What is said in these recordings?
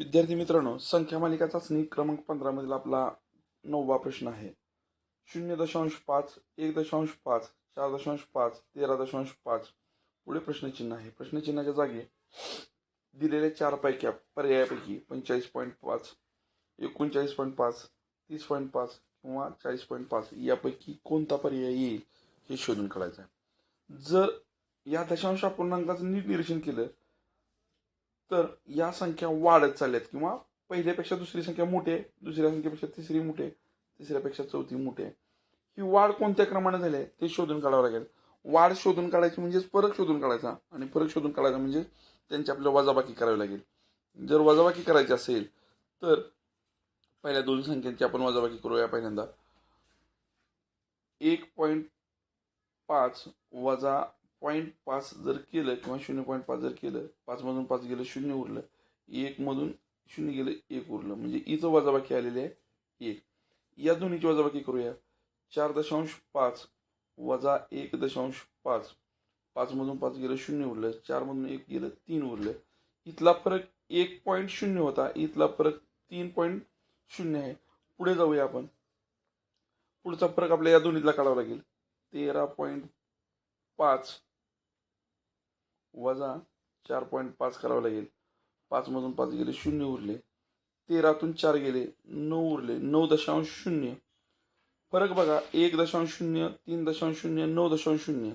विद्यार्थी मित्रांनो संख्या मालिका चाचणी क्रमांक पंधरामधील आपला नववा प्रश्न आहे. शून्य दशांश पाच एक दशांश पाच चार दशांश पाच तेरा दशांश पाच. पुढे प्रश्नचिन्ह आहे. प्रश्नचिन्हाच्या जागी दिलेल्या चार पैक्या पर्यायापैकी पंचेचाळीस पॉईंट पाच एकोणचाळीस पॉईंट पाच तीस पॉईंट पाच किंवा चाळीस पॉईंट पाच यापैकी कोणता पर्याय येईल हे शोधून काढायचं आहे. जर या दशांश अपूर्णांकाचं नीट निरीक्षण केलं तर या संख्या वाढत चालल्यात किंवा पहिल्यापेक्षा दुसरी संख्या मोठी आहे दुसऱ्या संख्येपेक्षा तिसरी मोठी आहे तिसऱ्यापेक्षा चौथी मोठी आहे. ही वाढ कोणत्या क्रमाने झाली आहे? ते शोधून काढावं लागेल. वाढ शोधून काढायची म्हणजेच फरक शोधून काढायचा आणि फरक शोधून काढायचा म्हणजे त्यांची आपल्याला वजाबाकी करावी लागेल. जर वजाबाकी करायची असेल तर पहिल्या दोन संख्यांची आपण वजाबाकी करूया पहिल्यांदा. एक पॉईंट पाच वजा पॉईंट पाच जर केलं किंवा शून्य पॉईंट पाच जर केलं पाचमधून पाच गेलं शून्य उरलं एकमधून शून्य गेलं एक उरलं. म्हणजे इचं वजाबाकी आलेली आहे एक. या दोन्हीची वजाबाकी करूया. चार दशांश पाच वजा एक दशांश पाच. पाचमधून पाच गेलं शून्य उरलं. चारमधून एक गेलं तीन उरलं. इथला फरक एक पॉईंट शून्य होता. इथला फरक तीन पॉईंट शून्य आहे. पुढे जाऊया आपण. पुढचा फरक आपल्या या दोन्हीतला काढावा लागेल. तेरा पॉईंट पाच वजा चार पॉईंट पाच करावं लागेल. पाचमधून पाच गेले शून्य उरले. तेरातून चार गेले नऊ उरले. नऊ दशांश शून्य. फरक बघा. एक दशांश शून्य तीन दशांश शून्य नऊ दशांश शून्य.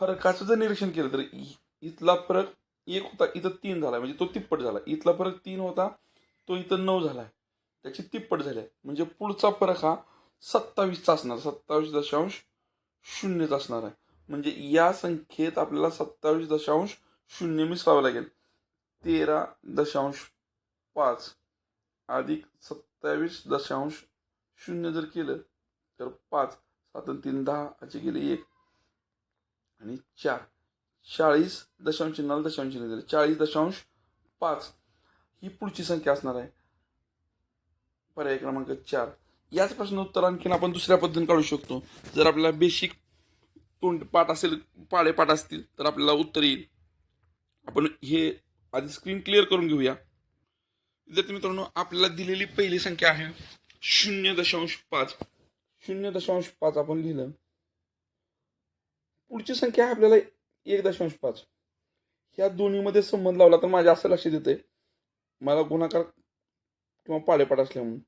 फरकाचं जर निरीक्षण केलं तर इ- इथला फरक एक होता इथं तीन झाला म्हणजे तो तिप्पट झाला. इथला फरक तीन होता तो इथं नऊ झाला त्याची तिप्पट झाली. म्हणजे पुढचा फरक हा सत्तावीसचा असणार. सत्तावीस दशांश शून्यचा असणार आहे. म्हणजे या संख्येत आपल्याला सत्तावीस दशांश शून्य मिसळावं लागेल. तेरा दशांश पाच अधिक सत्तावीस दशांश शून्य जर केलं तर पाच. सात तीन दहा असे गेले एक. आणि चार. चाळीस दशांश चिन्हाला दशांश चिन्ह दिले. चाळीस दशांश पाच. ही पुढची संख्या असणार आहे. पर्याय क्रमांक चार. याच प्रश्न उत्तर आणखीन आपण दुसऱ्या पद्धतीने काढू शकतो. जर आपल्याला बेसिक तोंड पाठ असेल पाडे पाठ असतील तर आपल्याला उत्तर येईल. आपण हे आधी स्क्रीन क्लिअर करून घेऊया. विद्यार्थी मित्रांनो आपल्याला दिलेली पहिली संख्या आहे शून्य दशांश पाच. शून्य दशांश पाच आपण लिहिलं. पुढची संख्या आहे आपल्याला एक दशांश पाच. ह्या दोन्हीमध्ये संबंध लावला तर माझ्या असं लक्षात येते मला गुणाकार किंवा पाडेपाठ असल्यामुळे.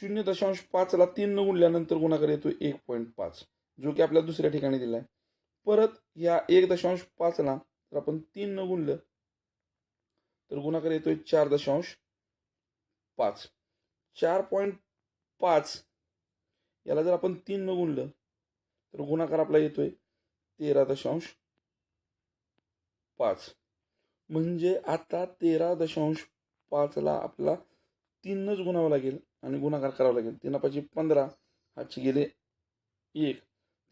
शून्य दशांश पाचला तीन न गुणल्यानंतर गुणाकार येतो एक पॉईंट पाच. जो की आपल्याला दुसऱ्या ठिकाणी दिला आहे परत ह्या एक दशांश पाचला जर आपण तीन न गुणलं तर गुणाकार येतोय चार दशांश पाच. चार पॉईंट पाच याला जर आपण तीन न गुणलं तर गुणाकार आपला येतोय तेरा दशांश पाच. म्हणजे आता तेरा दशांश पाचला आपला तीनच गुणावं लागेल आणि गुणाकार करावा लागेल. तीन पाचशे पंधरा हातचे गेले एक.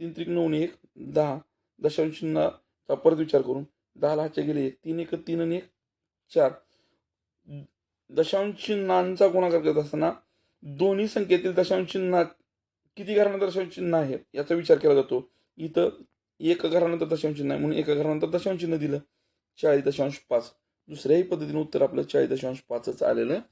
तीन त्रिक नऊ एक दहा. दशांश चिन्हाचा परत विचार करून दहा लाच्या गेले एक तीन एक तीन आणि एक चार. दशांश चिन्हांचा गुणाकार करत असताना दोन्ही संख्येतील दशांश चिन्हात किती घरानंतर दशांश चिन्ह आहे याचा विचार केला जातो. इथं एक घरानंतर दशांश चिन्ह आहे म्हणून एका घरानंतर दशांश चिन्ह दिलं. चाळीस दशांश पाच. दुसऱ्याही पद्धतीने उत्तर आपलं चाळीस दशांश पाचच आलेलं आहे.